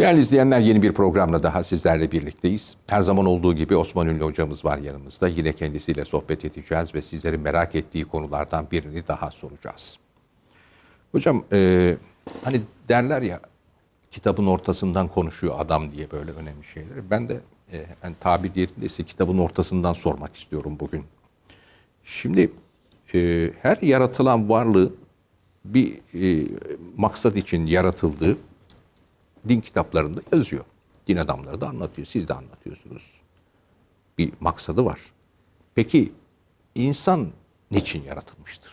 Değerli izleyenler yeni bir programla daha sizlerle birlikteyiz. Her zaman olduğu gibi Osman Ünlü hocamız var yanımızda. Yine kendisiyle sohbet edeceğiz ve sizlerin merak ettiği konulardan birini daha soracağız. Hocam e, hani derler ya kitabın ortasından konuşuyor adam diye böyle önemli şeyleri. Ben de e, yani tabir yerindeyse kitabın ortasından sormak istiyorum bugün. Şimdi e, her yaratılan varlığı bir e, maksat için yaratıldığı din kitaplarında yazıyor. Din adamları da anlatıyor. Siz de anlatıyorsunuz. Bir maksadı var. Peki insan niçin yaratılmıştır?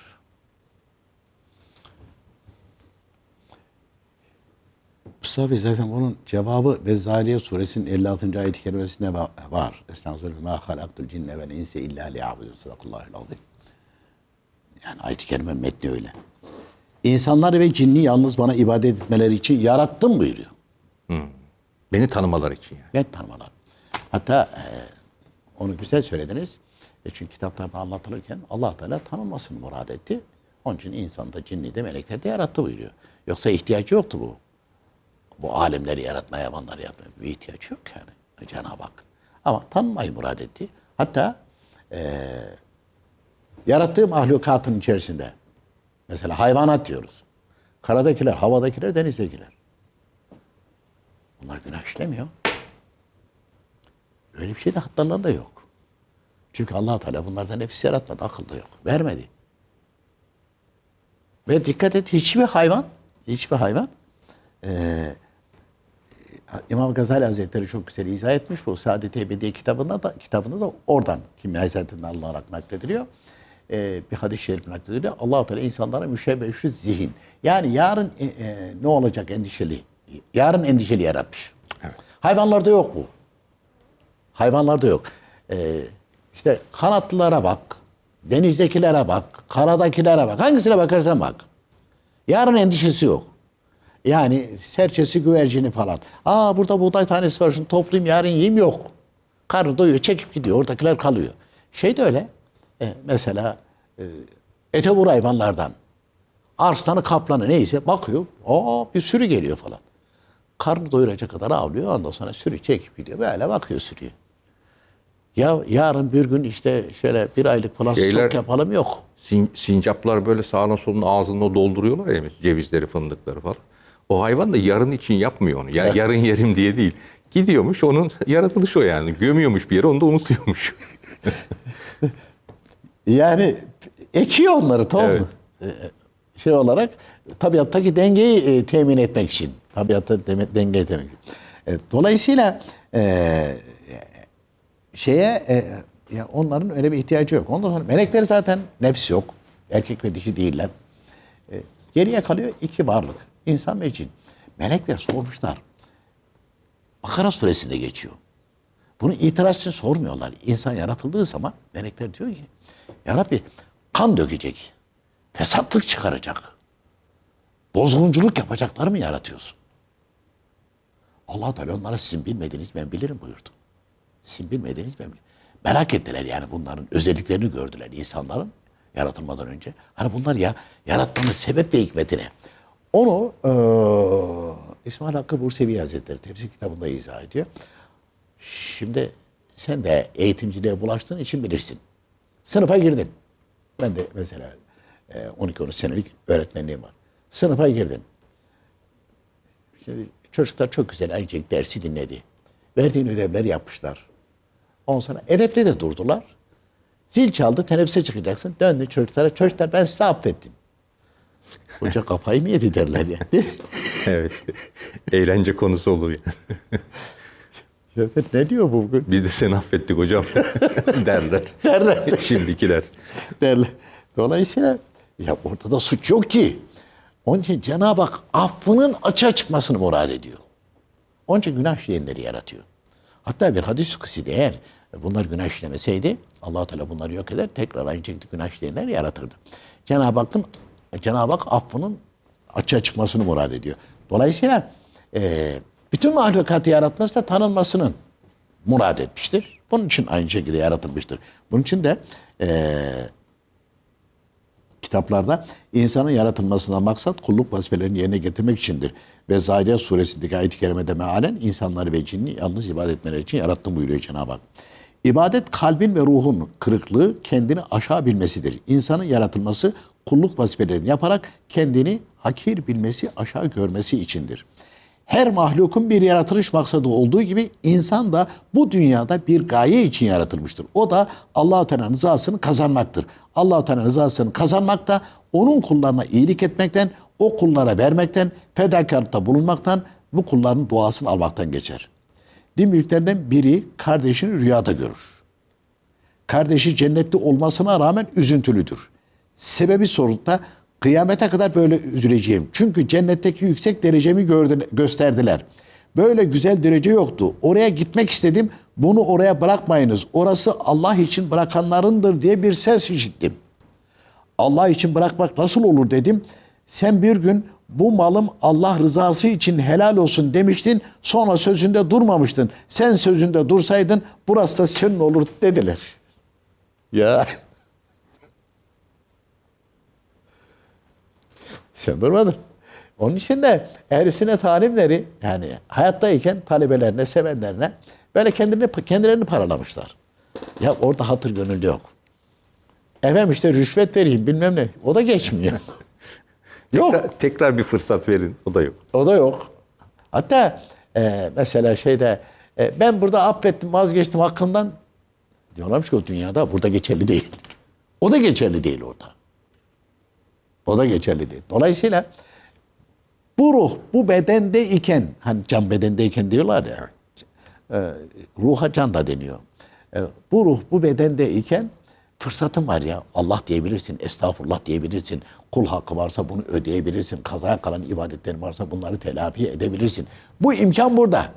Mustafa zaten bunun cevabı Vezzaliye suresinin 56. ayet-i kerimesinde va- var. Estağfirullah ma halaktul cinne vel inse illa liya'budun. Sadakallahul azim. Yani ayet-i kerime metni öyle. İnsanları ve cinni yalnız bana ibadet etmeleri için yarattım buyuruyor. Beni tanımaları için yani. Ben tanımalar. Hatta e, onu güzel söylediniz. E çünkü kitaplarda anlatılırken allah Teala tanınmasını murad etti. Onun için insan da cinni de melekler de yarattı buyuruyor. Yoksa ihtiyacı yoktu bu. Bu alemleri yaratmaya, hayvanları yaratmaya bir ihtiyaç yok yani Cenab-ı Hak. Ama tanınmayı murad etti. Hatta e, yarattığı mahlukatın içerisinde mesela hayvanat diyoruz. Karadakiler, havadakiler, denizdekiler. Bunlar günah işlemiyor. Öyle bir şey de hatlarında yok. Çünkü allah Teala bunlardan nefis yaratmadı, akıl da yok. Vermedi. Ve dikkat et hiçbir hayvan, hiçbir hayvan eee İmam Gazali Hazretleri çok güzel izah etmiş bu Saadet-i Ebediye kitabında da kitabında da oradan Kimya Hazretleri'nden alınarak naklediliyor. Ee, bir hadis-i şerif naklediliyor. Allah-u Teala insanlara müşebbeşü zihin. Yani yarın e, e, ne olacak endişeli. Yarın endişeli yaratmış. Hayvanlarda yok bu. Hayvanlarda yok. Ee, işte kanatlılara bak, denizdekilere bak, karadakilere bak. Hangisine bakarsan bak. Yarın endişesi yok. Yani serçesi güvercini falan. Aa burada buğday tanesi var şunu toplayayım yarın yiyeyim yok. Karnı doyuyor çekip gidiyor oradakiler kalıyor. Şey de öyle. E, mesela e, ete vur hayvanlardan. Arslanı kaplanı neyse bakıyor. Aa bir sürü geliyor falan. Karnı doyuracak kadar avlıyor. Ondan sonra sürü çekip gidiyor. Böyle bakıyor sürüye. Ya yarın bir gün işte şöyle bir aylık falan Şeyler- stok yapalım yok. Sin- sincaplar böyle sağına soluna ağzını dolduruyorlar ya cevizleri, fındıkları falan. O hayvan da yarın için yapmıyor onu. Ya, yarın yerim diye değil. Gidiyormuş onun yaratılışı o yani. Gömüyormuş bir yere onu da unutuyormuş. Yani ekiyor onları tamam mı? Ee, Şey olarak tabiattaki dengeyi e, temin etmek için. Tabiatta deme- dengeyi temin için. E, dolayısıyla e, şeye e, ya onların öyle bir ihtiyacı yok. Ondan sonra melekler zaten nefs yok. Erkek ve dişi değiller. E, geriye kalıyor iki varlık. İnsan ve cin. Melekler sormuşlar. Bakara suresinde geçiyor. Bunu itiraz için sormuyorlar. İnsan yaratıldığı zaman melekler diyor ki Ya Rabbi kan dökecek. Fesatlık çıkaracak. Bozgunculuk yapacakları mı yaratıyorsun? Allah Teala onlara sizin bilmediğiniz ben bilirim buyurdu. Sizin bilmediğiniz ben bilirim. Merak ettiler yani bunların özelliklerini gördüler insanların yaratılmadan önce. Hani bunlar ya yaratmanın sebep ve hikmetine. Onu eee İsmail Hakkı Bursevi Hazretleri tefsir kitabında izah ediyor. Şimdi sen de eğitimciliğe bulaştığın için bilirsin. Sınıfa girdin. Ben de mesela e, 12-13 senelik öğretmenliğim var. Sınıfa girdin. Şimdi çocuklar çok güzel ayıcık dersi dinledi. Verdiğin ödevleri yapmışlar. Ondan sonra edepli de durdular. Zil çaldı, teneffüse çıkacaksın. Döndü çocuklara, çocuklar ben sizi affettim. Hoca kafayı mı yedi derler yani. evet. Eğlence konusu olur yani. Evet, ne diyor bu bugün? Biz de seni affettik hocam derler. Derler. Şimdikiler. derler. Dolayısıyla ya ortada suç yok ki. Onun için Cenab-ı Hak affının açığa çıkmasını murad ediyor. Onun için günah işleyenleri yaratıyor. Hatta bir hadis kısidi eğer bunlar günah işlemeseydi allah Teala bunları yok eder. Tekrar aynı şekilde günah işleyenler yaratırdı. Cenab-ı Hakk'ın Cenab-ı Hak affının açığa çıkmasını murad ediyor. Dolayısıyla e, bütün mahlukatı yaratması da tanınmasının murad etmiştir. Bunun için aynı şekilde yaratılmıştır. Bunun için de e, kitaplarda insanın yaratılmasından maksat kulluk vazifelerini yerine getirmek içindir. Ve Zariyat suresindeki ayet-i kerimede mealen insanları ve cinni yalnız ibadet etmeleri için yarattım buyuruyor Cenab-ı Hak. İbadet kalbin ve ruhun kırıklığı kendini aşağı bilmesidir. İnsanın yaratılması kulluk vazifelerini yaparak kendini hakir bilmesi, aşağı görmesi içindir. Her mahlukun bir yaratılış maksadı olduğu gibi insan da bu dünyada bir gaye için yaratılmıştır. O da Allah-u Teala'nın rızasını kazanmaktır. Allah-u Teala'nın rızasını kazanmak da onun kullarına iyilik etmekten, o kullara vermekten, fedakarlıkta bulunmaktan, bu kulların duasını almaktan geçer. Din büyüklerinden biri kardeşini rüyada görür. Kardeşi cennette olmasına rağmen üzüntülüdür. Sebebi sorulda kıyamete kadar böyle üzüleceğim. Çünkü cennetteki yüksek derecemi gördü, gösterdiler. Böyle güzel derece yoktu. Oraya gitmek istedim. Bunu oraya bırakmayınız. Orası Allah için bırakanlarındır diye bir ses işittim. Allah için bırakmak nasıl olur dedim. Sen bir gün bu malım Allah rızası için helal olsun demiştin. Sonra sözünde durmamıştın. Sen sözünde dursaydın burası da senin olur dediler. Ya. Sen durmadın. Onun için de ehl sünnet alimleri yani hayattayken talebelerine, sevenlerine böyle kendilerini, kendilerini paralamışlar. Ya orada hatır gönül yok. Efendim işte rüşvet vereyim bilmem ne. O da geçmiyor. yok. Tekrar, tekrar bir fırsat verin. O da yok. O da yok. Hatta e, mesela şeyde e, ben burada affettim vazgeçtim hakkından diyorlarmış ki o dünyada burada geçerli değil. O da geçerli değil orada. O da geçerli değil. Dolayısıyla bu ruh bu bedende iken hani can bedendeyken diyorlar ya e, ruha can da deniyor. E, bu ruh bu bedende iken fırsatın var ya Allah diyebilirsin, estağfurullah diyebilirsin. Kul hakkı varsa bunu ödeyebilirsin. Kazaya kalan ibadetlerin varsa bunları telafi edebilirsin. Bu imkan burada.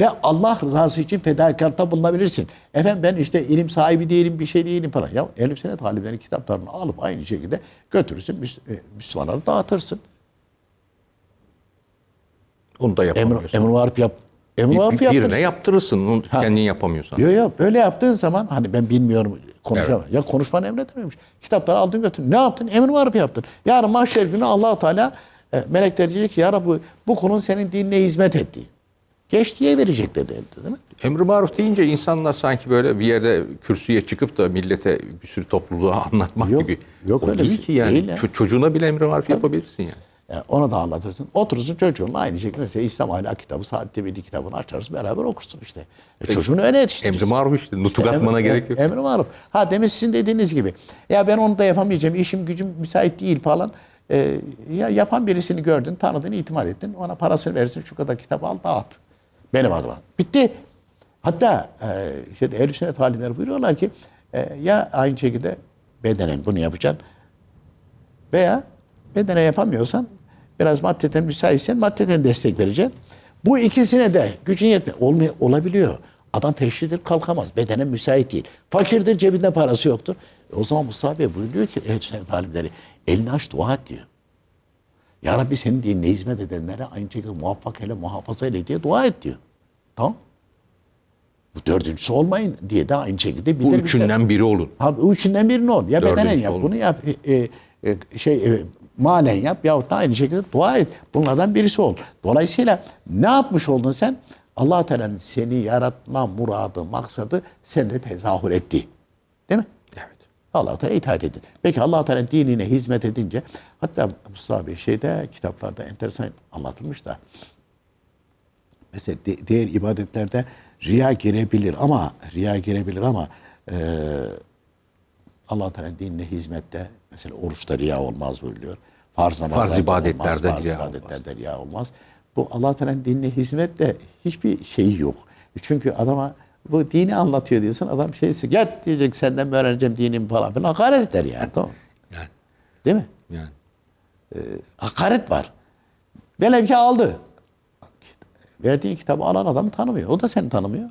Ve Allah rızası için fedakarlıkta bulunabilirsin. Efendim ben işte ilim sahibi değilim, bir şey değilim falan. Ya elif sene taliplerin kitaplarını alıp aynı şekilde götürürsün, Müs- e, Müslümanlara dağıtırsın. Onu da Emr, yapamıyorsun. emr maruf yap. Emr Bir- maruf bir- birine yaptırırsın. Onu Ha. kendin yapamıyorsan. Yok yok böyle yaptığın zaman hani ben bilmiyorum konuşamam. Ya konuşmanı emredilmemiş. Kitapları aldın götürdün. Ne yaptın? Emir maruf yaptın. Yarın mahşer günü allah Teala e, melekler diyecek ki ya Rabbi bu kulun senin dinine hizmet etti. Geç diye verecekler dedi değil mi? Emri maruf deyince insanlar sanki böyle bir yerde kürsüye çıkıp da millete bir sürü topluluğa anlatmak Yok, gibi. yok o öyle bir değil şey. ki yani. Değil ya. Ço- çocuğuna bile emri maruf yapabilirsin yani. Yani ona da anlatırsın. Oturursun çocuğunla aynı şekilde mesela İslam ahlak kitabı, Saad Tevhidi kitabını açarsın beraber okursun işte. E, çocuğunu öyle yetiştirirsin. Emri maruf işte. Nutuk İşte atmana emri- gerek yok. Emri maruf. Ha demin sizin dediğiniz gibi. Ya ben onu da yapamayacağım. işim gücüm müsait değil falan. Ee, ya yapan birisini gördün, tanıdın, itimat ettin. Ona parasını verirsin. Şu kadar kitap al, dağıt. Benim adıma. Bitti. Hatta e, işte ehl sünnet alimleri buyuruyorlar ki e, ya aynı şekilde bedenen bunu yapacaksın veya bedene yapamıyorsan biraz maddeten müsaitsen maddeten destek vereceksin. Bu ikisine de gücün yetme olmay olabiliyor. Adam peşlidir kalkamaz. Bedene müsait değil. Fakirdir cebinde parası yoktur. E o zaman Mustafa Bey buyuruyor ki ehl sünnet alimleri elini aç dua et diyor. Ya Rabbi senin dinine hizmet edenlere aynı şekilde muvaffak hele muhafaza ele diye dua et diyor. Tamam. Bu dördüncüsü olmayın diye de aynı şekilde Bu bildirmişler. üçünden biri olun. Ha, bu üçünden birini ol. Ya bedenen Dördüncüsü yap olun. bunu yap. e, e, e, şey e, malen yap yahut da aynı şekilde dua et. Bunlardan birisi ol. Dolayısıyla ne yapmış oldun sen? allah Teala'nın seni yaratma muradı, maksadı sende tezahür etti. Değil mi? Allah Teala itaat edin. Peki allah Teala dinine hizmet edince hatta Mustafa Bey şeyde kitaplarda enteresan anlatılmış da mesela di- diğer ibadetlerde riya girebilir ama riya girebilir ama e, Allah Teala dinine hizmette mesela oruçta riya olmaz buyuruyor. Farz namazlarda ibadetlerde olmaz, farz riya ibadetlerde riya olmaz. Bu Allah Teala'nın dinine hizmette hiçbir şeyi yok. Çünkü adama bu dini anlatıyor diyorsun. Adam şeysi gel diyecek senden mi öğreneceğim dinimi falan filan. Hakaret eder yani. Tamam. Yani, Değil mi? yani. Hakaret var. Velev ki aldı. Verdiği kitabı alan adamı tanımıyor. O da seni tanımıyor.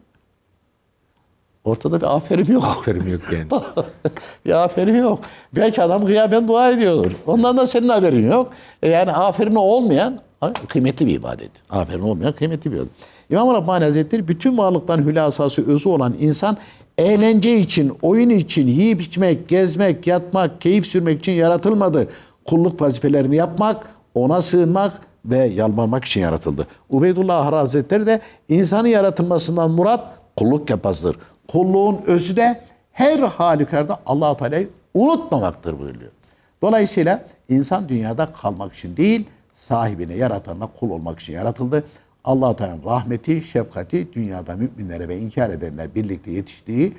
Ortada bir aferin yok. Aferin yok yani. bir aferin yok. Belki adam gıyaben dua ediyordur. Ondan da senin haberin yok. E yani aferin olmayan kıymetli bir ibadet. Aferin olmayan kıymetli bir ibadet. İmam Rabbani Hazretleri bütün varlıktan hülasası özü olan insan eğlence için, oyun için, yiyip içmek, gezmek, yatmak, keyif sürmek için yaratılmadı. Kulluk vazifelerini yapmak, ona sığınmak ve yalvarmak için yaratıldı. Ubeydullah Hazretleri de insanın yaratılmasından murat kulluk yapmasıdır. Kulluğun özü de her halükarda allah Teala'yı unutmamaktır buyuruyor. Dolayısıyla insan dünyada kalmak için değil, sahibine, yaratanına kul olmak için yaratıldı. Allah Teala'nın rahmeti, şefkati dünyada müminlere ve inkar edenler birlikte yetiştiği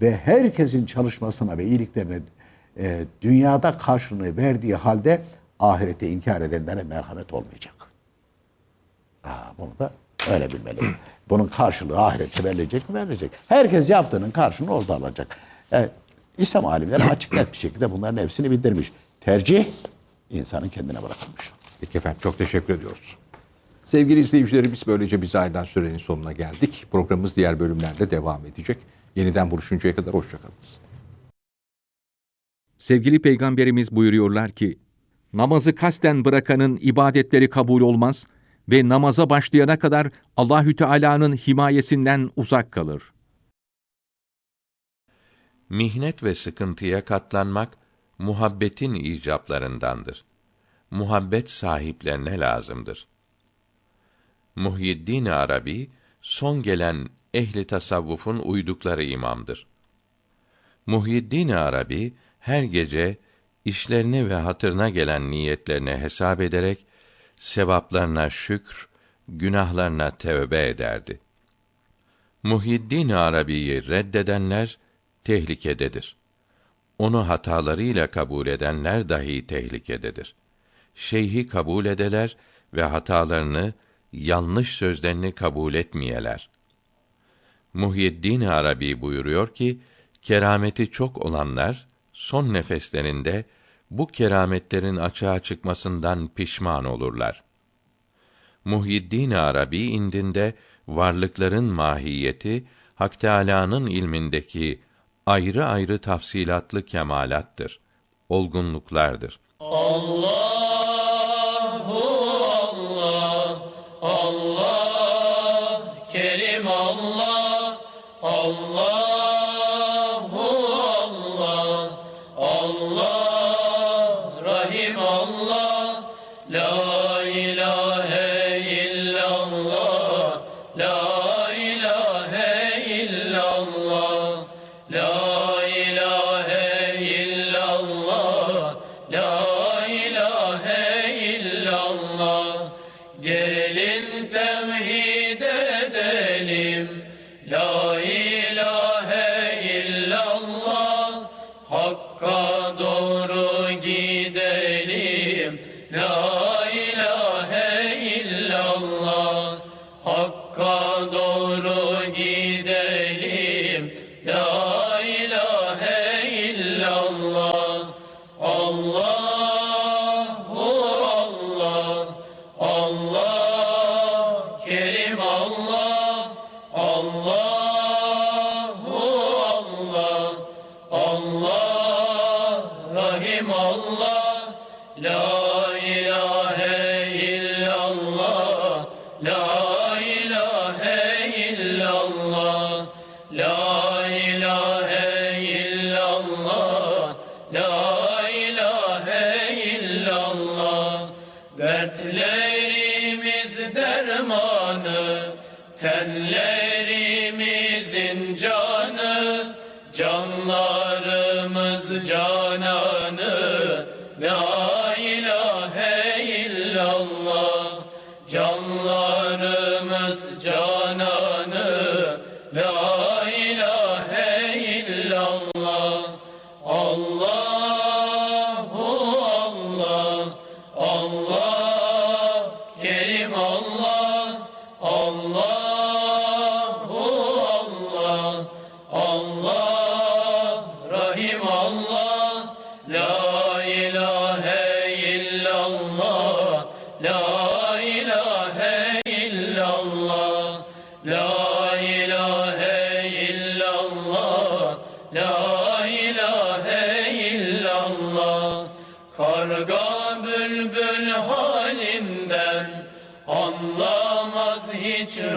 ve herkesin çalışmasına ve iyiliklerine e, dünyada karşılığını verdiği halde ahirete inkar edenlere merhamet olmayacak. Ha, bunu da öyle bilmeli. Bunun karşılığı ahirette verilecek mi? Verilecek. Herkes yaptığının karşılığını orada alacak. Evet, İslam alimleri açık net bir şekilde bunların hepsini bildirmiş. Tercih insanın kendine bırakılmış. Peki efendim çok teşekkür ediyoruz. Sevgili izleyicilerimiz böylece bize ayrılan sürenin sonuna geldik. Programımız diğer bölümlerde devam edecek. Yeniden buluşuncaya kadar hoşçakalınız. Sevgili Peygamberimiz buyuruyorlar ki, namazı kasten bırakanın ibadetleri kabul olmaz ve namaza başlayana kadar Allahü Teala'nın himayesinden uzak kalır. Mihnet ve sıkıntıya katlanmak muhabbetin icaplarındandır. Muhabbet sahiplerine lazımdır. Muhyiddin Arabi son gelen ehli tasavvufun uydukları imamdır. Muhyiddin Arabi her gece işlerini ve hatırına gelen niyetlerini hesap ederek sevaplarına şükr, günahlarına tövbe ederdi. Muhyiddin Arabi'yi reddedenler tehlikededir. Onu hatalarıyla kabul edenler dahi tehlikededir. Şeyhi kabul edeler ve hatalarını, yanlış sözlerini kabul etmeyeler. Muhyiddin Arabi buyuruyor ki, kerameti çok olanlar son nefeslerinde bu kerametlerin açığa çıkmasından pişman olurlar. Muhyiddin Arabi indinde varlıkların mahiyeti Hak Teâlâ'nın ilmindeki ayrı ayrı tafsilatlı kemalattır, olgunluklardır. Kerim La ilahe illallah La ilahe illallah La ilahe illallah La ilahe illallah. Dertlerimiz dermanı Tenlerimizin canı Canlarımız cananı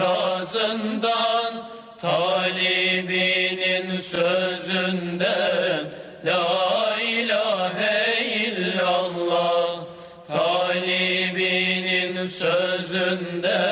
halinden Anlamaz hiç razından talibinin sözünden La ilahe illallah talibinin sözünden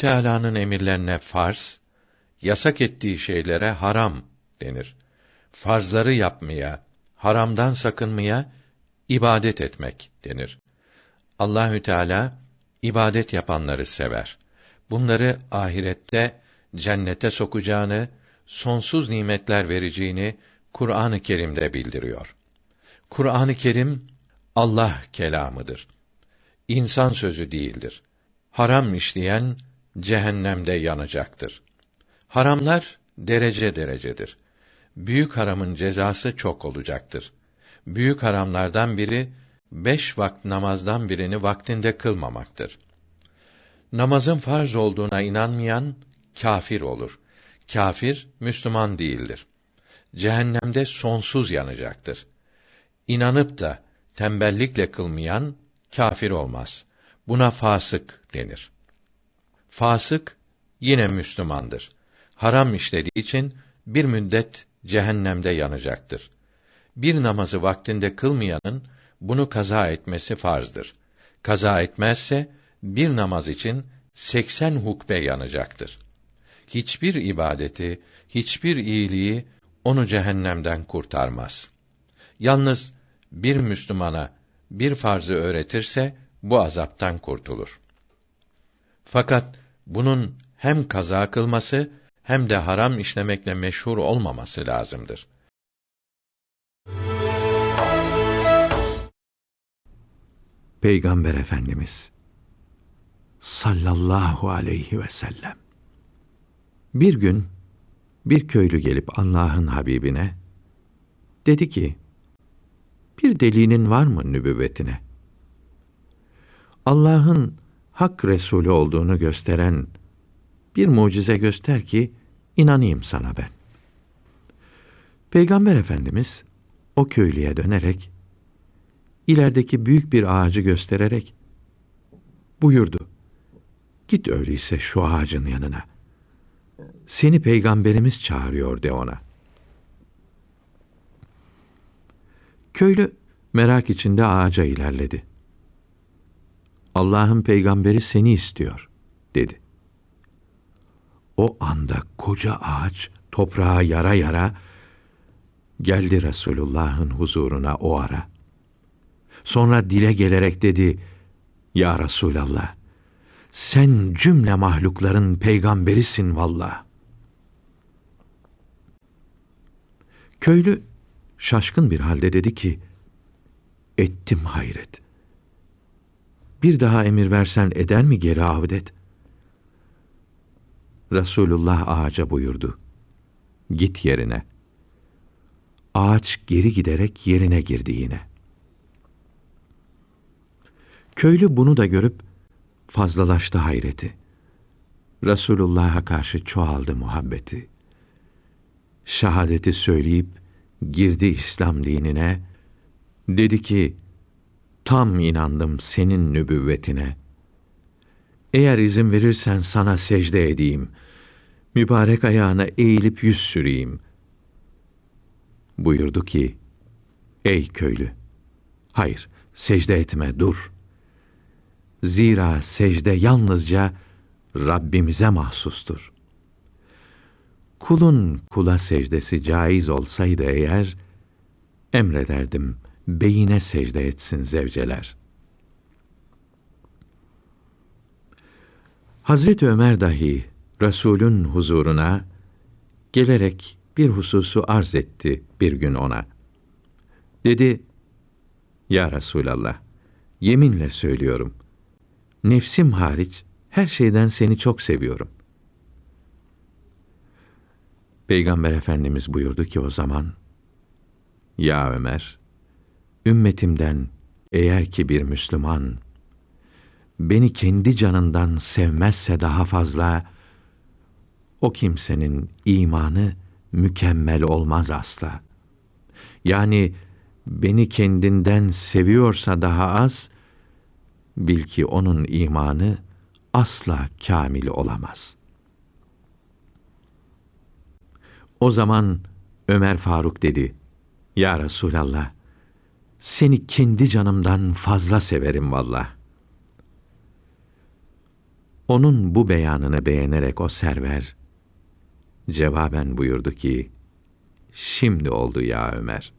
Teala'nın emirlerine farz, yasak ettiği şeylere haram denir. Farzları yapmaya, haramdan sakınmaya ibadet etmek denir. Allahü Teala ibadet yapanları sever. Bunları ahirette cennete sokacağını, sonsuz nimetler vereceğini Kur'an-ı Kerim'de bildiriyor. Kur'an-ı Kerim Allah kelamıdır. İnsan sözü değildir. Haram işleyen cehennemde yanacaktır. Haramlar derece derecedir. Büyük haramın cezası çok olacaktır. Büyük haramlardan biri beş vakit namazdan birini vaktinde kılmamaktır. Namazın farz olduğuna inanmayan kâfir olur. Kâfir Müslüman değildir. Cehennemde sonsuz yanacaktır. İnanıp da tembellikle kılmayan kâfir olmaz. Buna fasık denir. Fasık yine Müslümandır. Haram işlediği için bir müddet cehennemde yanacaktır. Bir namazı vaktinde kılmayanın bunu kaza etmesi farzdır. Kaza etmezse bir namaz için 80 hukbe yanacaktır. Hiçbir ibadeti, hiçbir iyiliği onu cehennemden kurtarmaz. Yalnız bir Müslümana bir farzı öğretirse bu azaptan kurtulur. Fakat bunun hem kaza kılması hem de haram işlemekle meşhur olmaması lazımdır. Peygamber Efendimiz sallallahu aleyhi ve sellem bir gün bir köylü gelip Allah'ın Habibine dedi ki bir delinin var mı nübüvvetine? Allah'ın hak Resulü olduğunu gösteren bir mucize göster ki inanayım sana ben. Peygamber Efendimiz o köylüye dönerek ilerideki büyük bir ağacı göstererek buyurdu. Git öyleyse şu ağacın yanına. Seni peygamberimiz çağırıyor de ona. Köylü merak içinde ağaca ilerledi. Allah'ın peygamberi seni istiyor dedi. O anda koca ağaç toprağa yara yara geldi Resulullah'ın huzuruna o ara. Sonra dile gelerek dedi, Ya Resulallah, sen cümle mahlukların peygamberisin vallah. Köylü şaşkın bir halde dedi ki, Ettim hayret. Bir daha emir versen eder mi geri avdet? Resulullah ağaca buyurdu. Git yerine. Ağaç geri giderek yerine girdi yine. Köylü bunu da görüp fazlalaştı hayreti. Resulullah'a karşı çoğaldı muhabbeti. Şahadeti söyleyip girdi İslam dinine. Dedi ki, tam inandım senin nübüvvetine. Eğer izin verirsen sana secde edeyim. Mübarek ayağına eğilip yüz süreyim. Buyurdu ki, ey köylü, hayır secde etme dur. Zira secde yalnızca Rabbimize mahsustur. Kulun kula secdesi caiz olsaydı eğer, emrederdim beyine secde etsin zevceler. Hazreti Ömer dahi Resulün huzuruna gelerek bir hususu arz etti bir gün ona. Dedi, Ya Resulallah, yeminle söylüyorum, nefsim hariç her şeyden seni çok seviyorum. Peygamber Efendimiz buyurdu ki o zaman, Ya Ömer, ümmetimden eğer ki bir Müslüman, beni kendi canından sevmezse daha fazla, o kimsenin imanı mükemmel olmaz asla. Yani beni kendinden seviyorsa daha az, bil ki onun imanı asla kamil olamaz. O zaman Ömer Faruk dedi, Ya Resulallah, seni kendi canımdan fazla severim vallah. Onun bu beyanını beğenerek o server, cevaben buyurdu ki, şimdi oldu ya Ömer.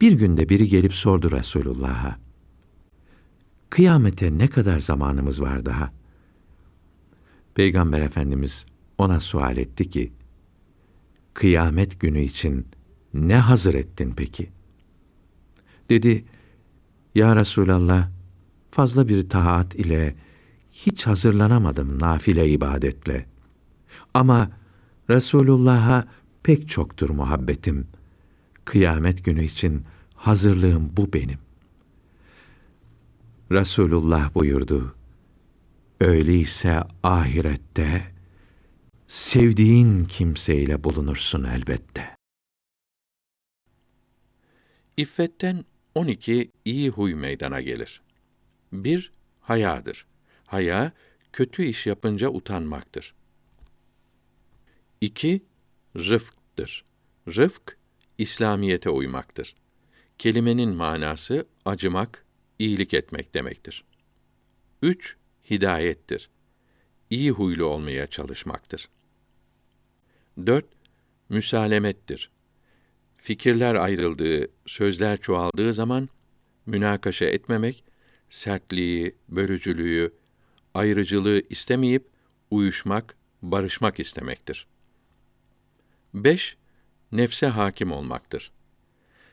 Bir günde biri gelip sordu Resulullah'a, kıyamete ne kadar zamanımız var daha? Peygamber Efendimiz ona sual etti ki, kıyamet günü için ne hazır ettin peki? Dedi, Ya Resulallah, fazla bir taat ile hiç hazırlanamadım nafile ibadetle. Ama Resulullah'a pek çoktur muhabbetim. Kıyamet günü için hazırlığım bu benim. Resulullah buyurdu. Öyleyse ahirette sevdiğin kimseyle bulunursun elbette. İffetten 12 iyi huy meydana gelir. 1. Hayadır. Haya, kötü iş yapınca utanmaktır. 2. Rıfktır. Rıfk, İslamiyete uymaktır. Kelimenin manası acımak, iyilik etmek demektir. 3. Hidayettir. İyi huylu olmaya çalışmaktır. 4. Müsalemettir. Fikirler ayrıldığı, sözler çoğaldığı zaman münakaşa etmemek, sertliği, bölücülüğü, ayrıcılığı istemeyip uyuşmak, barışmak istemektir. 5. Nefse hakim olmaktır.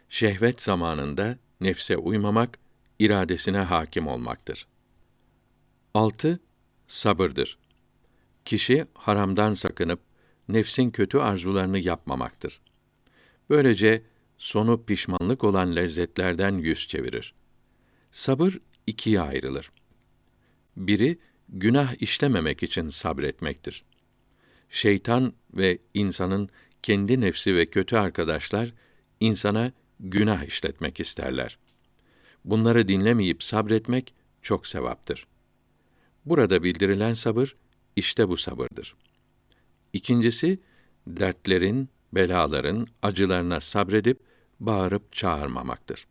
Şehvet zamanında nefse uymamak, iradesine hakim olmaktır. 6. Sabırdır. Kişi haramdan sakınıp nefsin kötü arzularını yapmamaktır. Böylece sonu pişmanlık olan lezzetlerden yüz çevirir. Sabır ikiye ayrılır. Biri günah işlememek için sabretmektir. Şeytan ve insanın kendi nefsi ve kötü arkadaşlar insana günah işletmek isterler. Bunları dinlemeyip sabretmek çok sevaptır. Burada bildirilen sabır işte bu sabırdır. İkincisi dertlerin, belaların acılarına sabredip bağırıp çağırmamaktır.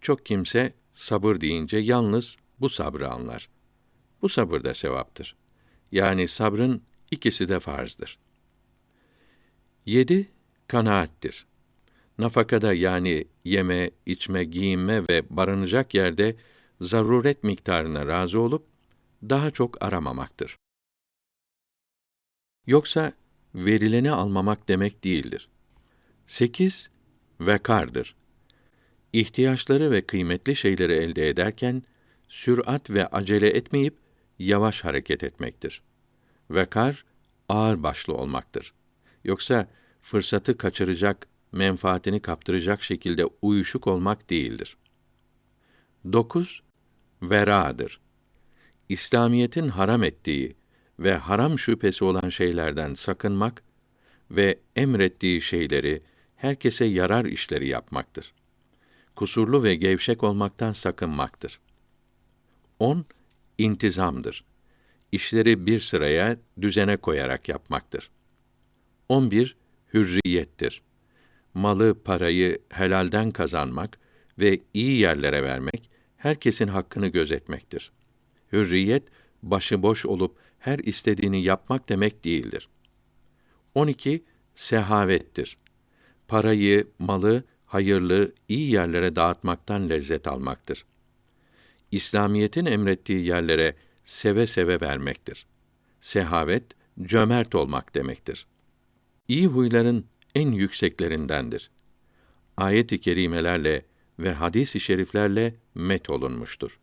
Çok kimse sabır deyince yalnız bu sabrı anlar. Bu sabır da sevaptır. Yani sabrın ikisi de farzdır. 7. Kanaattir. Nafakada yani yeme, içme, giyinme ve barınacak yerde zaruret miktarına razı olup daha çok aramamaktır. Yoksa verileni almamak demek değildir. 8. Vekardır. İhtiyaçları ve kıymetli şeyleri elde ederken sürat ve acele etmeyip yavaş hareket etmektir. Vekar ağır başlı olmaktır. Yoksa fırsatı kaçıracak, menfaatini kaptıracak şekilde uyuşuk olmak değildir. 9. Veradır. İslamiyetin haram ettiği ve haram şüphesi olan şeylerden sakınmak ve emrettiği şeyleri herkese yarar işleri yapmaktır. Kusurlu ve gevşek olmaktan sakınmaktır. 10. İntizamdır. İşleri bir sıraya, düzene koyarak yapmaktır. 11. Hürriyettir. Malı, parayı helalden kazanmak ve iyi yerlere vermek, herkesin hakkını gözetmektir. Hürriyet, başıboş olup her istediğini yapmak demek değildir. 12. Sehavettir. Parayı, malı hayırlı, iyi yerlere dağıtmaktan lezzet almaktır. İslamiyetin emrettiği yerlere seve seve vermektir. Sehavet, cömert olmak demektir. iyi huyların en yükseklerindendir. Ayet-i kerimelerle ve hadis-i şeriflerle met olunmuştur.